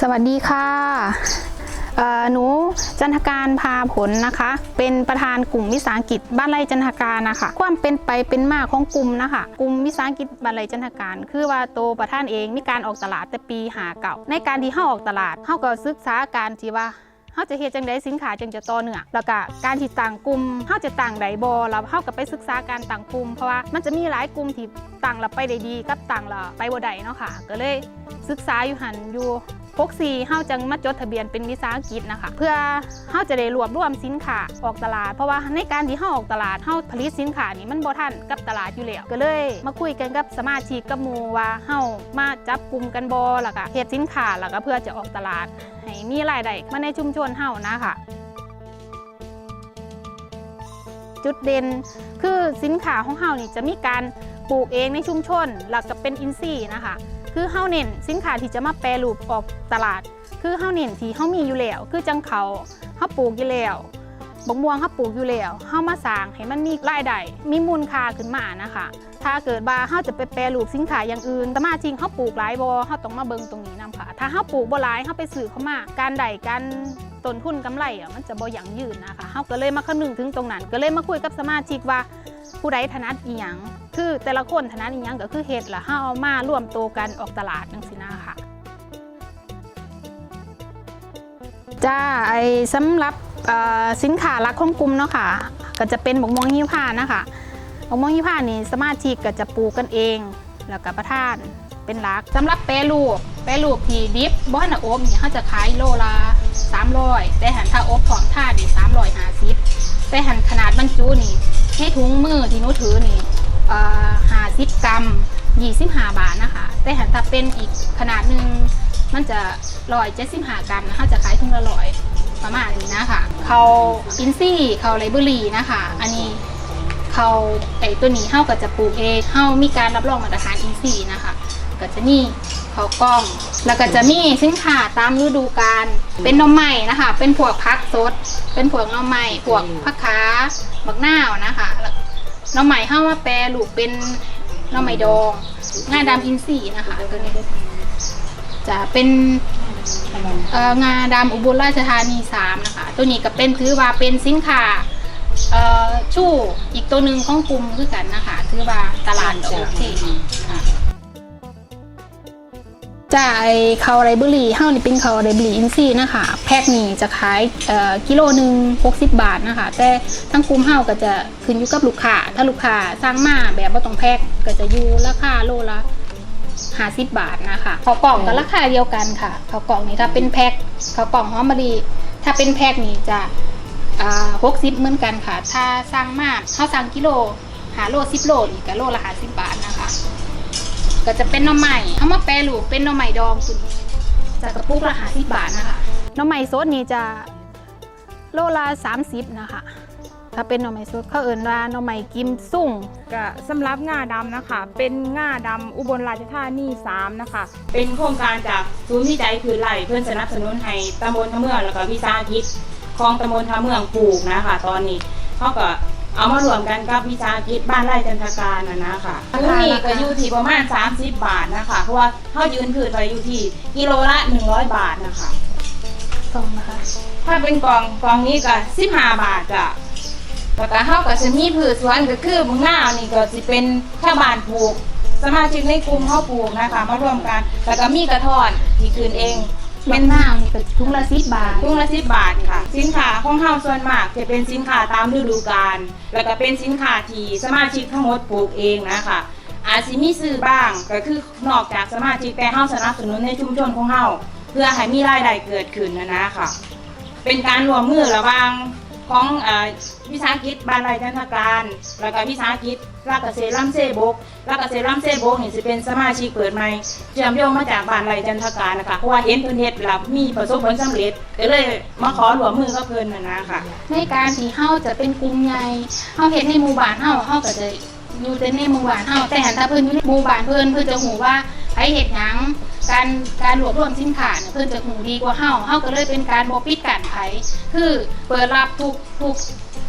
สวัสดีค่ะหนูจันทการพาผลนะคะ เป็นประธานกลุ่มวิสาหกิจบ้านไร่จันทการนะคะ ความเป็นไปเป็นมาของกลุ่มนะคะ กลุ่มวิสาหกิจบ้านไร่จันทการ คือว่าโตวประธานเองมีการออกตลาดแต่ปีหาเก่า ในการที่เข้าออกตลาดเฮาก็ศึกษาการที่ว่า เฮาจะเฮ็ดจังไดสินค้าจึงจะต่อเนื่องแล้วก็การที่ต่างกลุ่มเฮาจะต่างไดบ่แล้วเฮาก็ไปศึกษาการต่างกลุ่มเพราะว่ามันจะมีหลายกลุ่มที่ต่างและไปได้ดีกับต่างและไปบ่ได้เนาะค่ะ ก็เลยศึกษาอยู่หันอยู่ พกซีเฮาจังมาจดทะเบียนเป็นวิสาหกิจนะคะ เพื่อเฮาจะได้รวบรวมสินค้าออกตลาด เพราะว่าในการที่เฮาออกตลาดเฮาผลิตสินค้านี่มันบ่ทันกับตลาดอยู่แล้วก็เลย มาคุยกันกับสมาชิกกับหมู่ว่าเฮามาจับกลุ่มกันบ่ล้วก็เฮ็ดสินค้าแล้วก็เพื่อจะออกตลาดให้มีรายได้มาในชุมชนเฮานะคะจุดเด่นคือสินค้าของเฮานี่จะมีการปลูกเองในชุมชนแล้วก็เป็นอินทรีย์นะคะ คือเฮาเน้นสินค้าที่จะมาแปรรูปออกตลาด คือเฮาเน้นที่เฮามีอยู่แล้วคือจังเขาเฮาปลูกอยู่แล้วบกม่วงเฮาปลูกอยู่แล้วเฮามาสร้างให้มันมีรายได้มีมูลค่าขึ้นมานะคะ ถ้าเกิดว่าเฮาจะไปแปรรูปสินค้าอย่างอื่นสมาชิกเฮาปลูกหลายบ่เฮาต้องมาเบิ่งตรงนี้นํค่ะ ถ้าเฮาปลูกบ่หลายเฮาไปซื้อเข้ามาการได้การต้นทุนกำไรอะมันจะบ่ยั่งยืนนะคะเฮาก็เลยมาคำนึงถึงตรงนั้น ก็เลยมาคุยกับสมาชิกว่าผู้ใดถนัดอีหยัง คือแต่ละคนถนัดอีหยังก็คือเฮ็ดละเฮาเอามาร่วมโตวกันออกตลาดจังซีนะค่ะ จ้าไอสำหรับสินค้าลักของกลุ่มเนาะค่ะ ก็จะเป็นบกม่วงหิ้วผ้านะคะบกม่วงหิ้วผ้านี่สมาชิกก็จะปลูกกันเอง แล้วก็ประทานเป็นลักสำหรับแปรรูปแปรรูปที่ดิบบ้านอบนี่เขาจะขายโลละ300แต่หันถ้าอบของท่านี่350แต่หันขนาดบรรจุนี่ให้ถุงมือที่นูถือนี่ เอ่อ50กรัม25บห้าบาทนะคะ แต่หันถ้าเป็นอีกขนาดหนึ่งมันจะร้อยเจ็ดสิบห้ากรัมนะคะจะขายถุงละร้อยประมาณนี้นะคะเขาอินซี่เขาไลเบอรี่นะคะ อันนี้เขาไอตัวนี้เฮาก็จะปลูกเองเฮามีการรับรองมาตรฐานอินซี่นะคะก็จะมีเขากล้อง แล้วก็จะมีสินค้าตามฤดูกาลเป็นนมใหม่นะคะ เป็นพวกพักสด เป็นพวกนมใหม่พวกผักขาบักนาวนะคะ น้องใหม่เฮามาแปรรูปเป็นน้องใหม่ดองงาดำอินสีนะคะตัวนี้จะเป็นเอ่องาดำอุบลราชธานีสามนะคะ ตัวนี้ก็เป็นถือว่าเป็นสินค้าเอ่อชู่อีกตัวหนึ่งของกลุ่มคือกันนะคะ ถือว่าตลาดโอเค ค่ะจ่ายคาวไรเบอรี่เฮ้านี่เป็นคาวไรเบอรี่อินซี่นะคะแพ็คนี่จะขายเอ่อกิโลหนึ่ง60 บาทนะคะ แต่ทั้งกลุ่มเฮ้าก็จะขึ้นอยู่กับลูกค้าถ้าลูกค้าสร้างมาแบบว่าต้องแพ็คก็จะอยู่ราคาโลละห้าสิบบาทนะคะข้าวกล่องก็ราคาเดียวกันค่ะข้าวกล่องนี้ถ้าเป็นแพ็คข้าวกล่องหอมมะลิถ้าเป็นแพ็คนี่จะอ่าหกสิบเหมือนกันค่ะ ถ้าสั่งมากถ้าสั่งกิโลหาโลสิบโลนี่ก็โลละห้าสิบบาทนะคะ ก็จะเป็นหน่อไม้เอามาแปรรูปเป็นหน่อไม้ดองคุณจะกระปุกละหาสิบบาทนะคะหน่อไม้สดนี่จะโลละสามสิบนะคะ ถ้าเป็นหน่อไม้สดเขาเอิ่นว่าหน่อไม้กิมซุ่งก็สำหรับง่าดำนะคะ เป็นง่าดำอุบลราชธานี3นะคะ เป็นโครงการจากศูนย์วิจัยพืชไร่เพื่อสนับสนุนให้ตำบลท่าเมืองแล้วก็วิสาหกิจของตำบลท่าเมืองปลูกนะคะ ตอนนี้เขาก็ เอามารวมกันกับวิสาหกิจบ้านไร่จันทการนะนะคะตรงนี้ก็อยู่ที่ประมาณ 30 บาทนะคะ เพราะว่าเขายืนพืชไว้อยู่ที่กิโลละ 100 บาทนะคะกล่องนะคะ ถ้าเป็นกล่องกล่องนี้ก็15 บาทจ้ะแล้วก็เฮาก็จะมีพืชสวนก็คือมึงหน้าวนี่ก็สิเป็นชาวบ้านปลูก สมาชิกในกลุ่มเฮาปลูกนะคะ มารวมกัน แล้วก็มีกระท่อนที่คืนเอง เป็เป็นหน้านี่ก็ถุงละสิบบาทถุงละสิบบาทค่ะ สินค้าของเฮาส่วนมากจะเป็นสินค้าตามฤดูกาลแล้วก็เป็นสินค้าที่สมาชิกทั้งหมดปลูกเองนะคะอาจสิมีซื้อบ้างก็คือนอกจากสมาชิกแต่เฮาสนับสนุนในชุมชนของเฮาเพื่อให้มีรายได้เกิดขึ้นนะนะค่ะ เป็นการรวมมือระหว่าง ของอวิสาหกิจบ้านไร่จันทการ แล้วก็วิสาหกิจรักเกษตรลำเซบกรักเกษตรลำเซบกนี่จะเป็นสมาชิกเปิดใหม่เชื่อมโยงมาจากบ้านไร่จันทการนะคะเพราะว่าเห็นเพิ่นเฮ็ดแล้วมีประสบผลสำเร็จก็เลยมาขอรวมมือกับเพิ่นน่ะนะคะในการที่เฮาจะเป็นกลุ่มใหญ่เฮาเฮ็ดในหมู่บ้านเฮาเฮาก็จะอยู่แต่ในหมู่บ้านเฮาแต่หันถ้าเพิ่นอยู่ในหมู่บ้านเพิ่นเพิ่นจะหูว่าไผเฮ็ดหยัง การการรวบรวมสินค้าเนี่ยเพิ่นจะหูดีกว่าเฮาเฮาก็เลยเป็นการบ่ปิดกั้นไผคือเปิดรับทุกทุก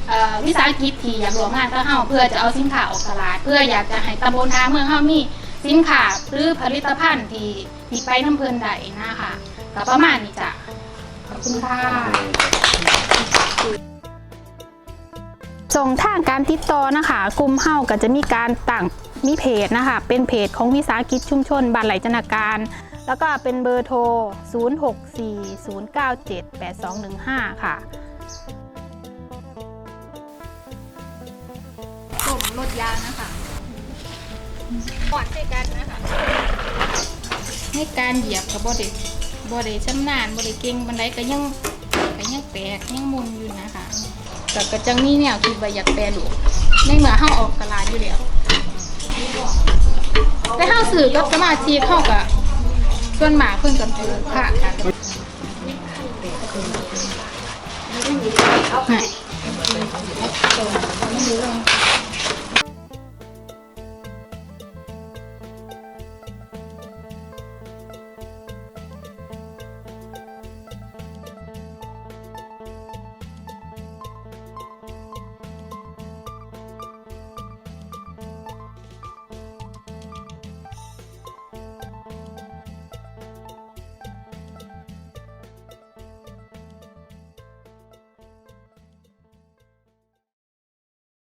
เอ่อวิสาหกิจที่อยากรวมงานกับเฮาเพื่อจะเอาสินค้าออกตลาด เพื่ออยากจะให้ตำบลทาเมืองเฮามีสินค้าหรือผลิตภัณฑ์ที่ที่ไปน้ำเพิ่นได้นะคะก็ประมาณนี้จ้ะขอบคุณค่ะส่งทางการติดต่อนะคะกลุ่มเฮาก็จะมีการตั้งมีเพจนะคะ เป็นเพจของวิสาหกิจชุมชนบ้านไหลจนาการ แล้วก็เป็นเบอร์โทร 0640978215 ค่ะต้มรถยางนะคะปอดใส่กันนะคะ ให้การเหยียบกับบอดบอดชำนาญบอดเก่งบันไดก็ยังก็ยังแตกยังมุนอยู่นะคะแต่ก็จังมีแนวคิดว่าอยากแปรรูปในเมื่อเฮาออกตลาดอยู่แล้วแต่เฮาสื่อกับสมาชิกเฮาก็ ส่วนหมาเพิ่นกับเธอค่ะกัน